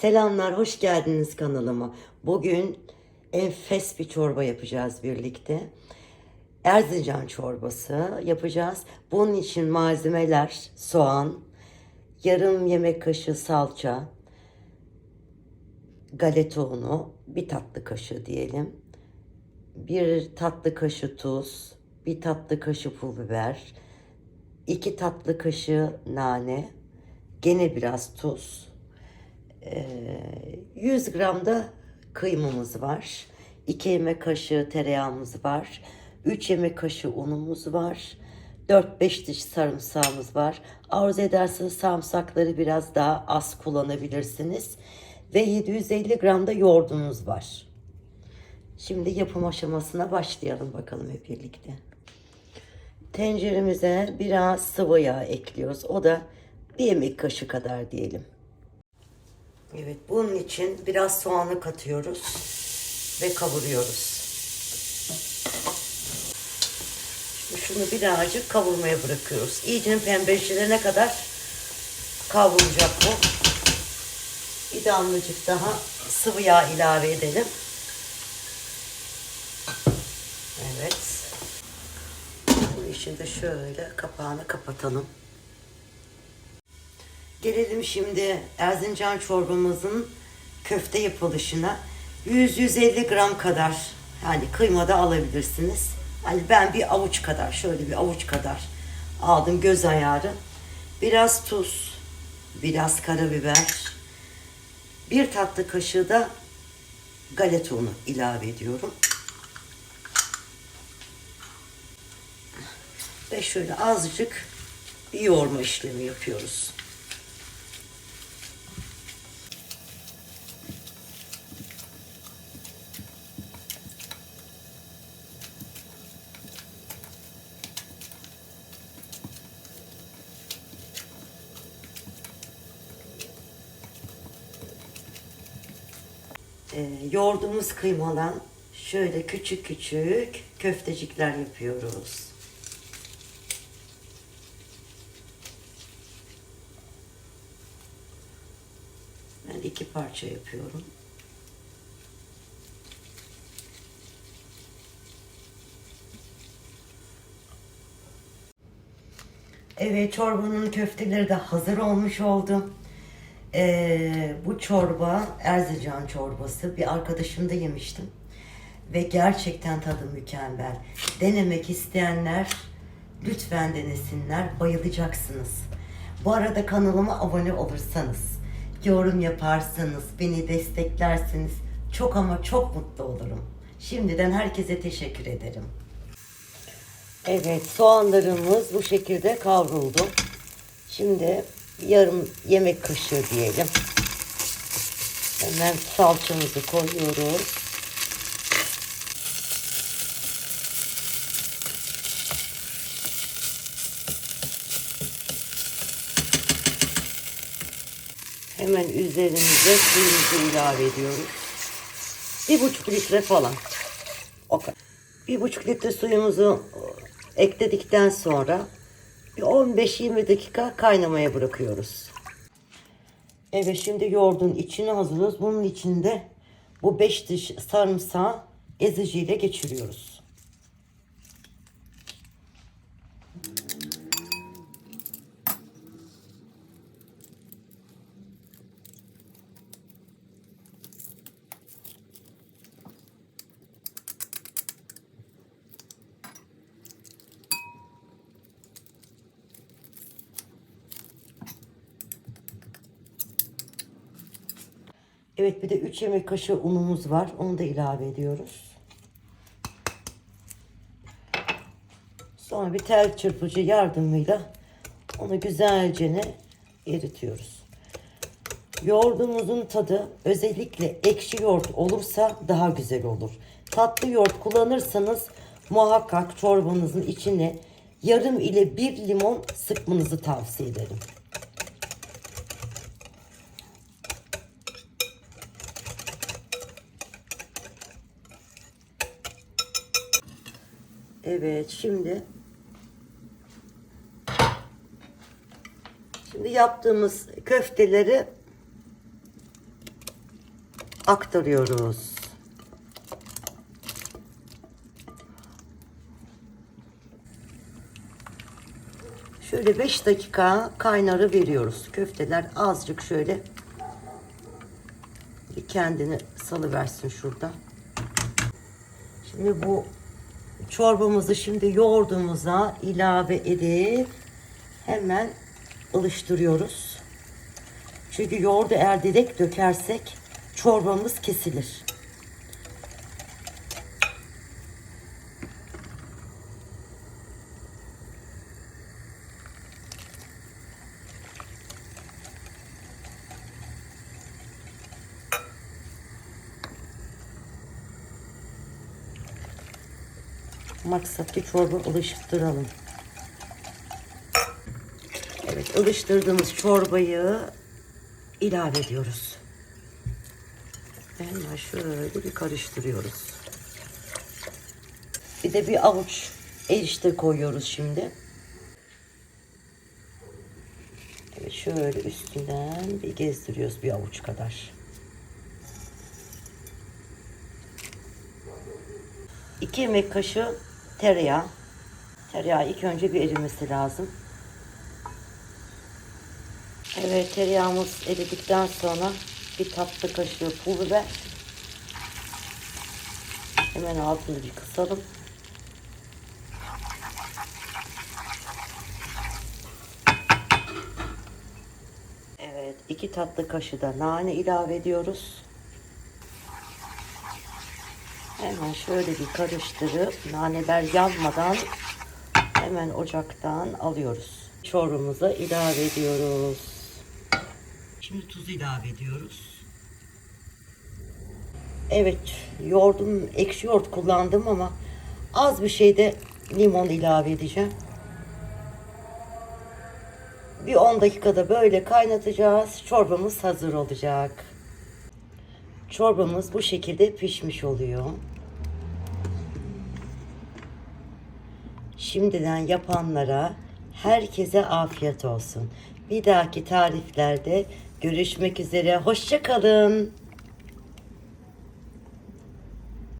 Selamlar, hoş geldiniz kanalıma. Bugün enfes bir çorba yapacağız birlikte. Erzincan çorbası yapacağız. Bunun için malzemeler soğan, yarım yemek kaşığı salça, galeta unu, bir tatlı kaşığı diyelim. Bir tatlı kaşığı tuz, bir tatlı kaşığı pul biber, iki tatlı kaşığı nane, gene biraz tuz, 100 gram da kıymamız var. 2 yemek kaşığı tereyağımız var. 3 yemek kaşığı unumuz var. 4-5 diş sarımsağımız var. Arzu ederseniz sarımsakları biraz daha az kullanabilirsiniz. Ve 750 gram da yoğurdumuz var. Şimdi yapım aşamasına başlayalım bakalım hep birlikte. Tenceremize biraz sıvı yağ ekliyoruz. O da bir yemek kaşığı kadar diyelim. Evet bunun için biraz soğanı katıyoruz ve kavuruyoruz. Şimdi şunu birazcık kavurmaya bırakıyoruz. İyice pembeleşene kadar kavrulacak bu. Bir damlacık daha sıvı yağ ilave edelim. Evet. Bu işi de şöyle kapağını kapatalım. Gelelim şimdi Erzincan çorbamızın köfte yapılışına. 100-150 gram kadar yani kıyma da alabilirsiniz. Hani ben bir avuç kadar şöyle bir avuç kadar aldım göz ayarı. Biraz tuz, biraz karabiber, bir tatlı kaşığı da galeta unu ilave ediyorum. Ve şöyle azıcık bir yoğurma işlemi yapıyoruz. E, yoğurdumuz kıymalan şöyle küçük küçük köftecikler yapıyoruz. Ben iki parça yapıyorum. Evet çorbanın köfteleri de hazır olmuş oldu. Ee, bu çorba Erzincan çorbası bir arkadaşımda yemiştim. Ve gerçekten tadı mükemmel. Denemek isteyenler lütfen denesinler. Bayılacaksınız. Bu arada kanalıma abone olursanız, yorum yaparsanız, beni desteklerseniz çok ama çok mutlu olurum. Şimdiden herkese teşekkür ederim. Evet soğanlarımız bu şekilde kavruldu. Şimdi yarım yemek kaşığı diyelim. Hemen salçamızı koyuyoruz. Hemen üzerimize suyumuzu ilave ediyoruz. Bir buçuk litre falan. O kadar. Bir buçuk litre suyumuzu ekledikten sonra bir 15-20 dakika kaynamaya bırakıyoruz. Evet şimdi yoğurdun içini hazırlıyoruz. Bunun içinde bu 5 diş sarımsağı eziciyle geçiriyoruz. Evet bir de 3 yemek kaşığı unumuz var. Onu da ilave ediyoruz. Sonra bir tel çırpıcı yardımıyla onu güzelce eritiyoruz. Yoğurdumuzun tadı özellikle ekşi yoğurt olursa daha güzel olur. Tatlı yoğurt kullanırsanız muhakkak çorbanızın içine yarım ile bir limon sıkmanızı tavsiye ederim. Evet şimdi şimdi yaptığımız köfteleri aktarıyoruz. Şöyle 5 dakika kaynarı veriyoruz. Köfteler azıcık şöyle bir kendini salıversin şurada. Şimdi bu çorbamızı şimdi yoğurdumuza ilave edip hemen ılıştırıyoruz. Çünkü yoğurdu eğer direkt dökersek çorbamız kesilir. Maksat ki çorba ılıştıralım. Evet ılıştırdığımız çorbayı ilave ediyoruz. Hemen şöyle bir karıştırıyoruz. Bir de bir avuç erişte koyuyoruz şimdi. Evet şöyle üstünden bir gezdiriyoruz bir avuç kadar. 2 yemek kaşığı tereyağı. Tereyağı ilk önce bir erimesi lazım. Evet tereyağımız eridikten sonra bir tatlı kaşığı pul biber. Hemen altını bir kısalım. Evet iki tatlı kaşığı da nane ilave ediyoruz. Hemen şöyle bir karıştırıp naneler yanmadan hemen ocaktan alıyoruz. Çorbamıza ilave ediyoruz. Şimdi tuz ilave ediyoruz. Evet, yoğurdum, ekşi yoğurt kullandım ama az bir şey de limon ilave edeceğim. Bir 10 dakikada böyle kaynatacağız. Çorbamız hazır olacak. Çorbamız bu şekilde pişmiş oluyor. Şimdiden yapanlara herkese afiyet olsun. Bir dahaki tariflerde görüşmek üzere. Hoşça kalın.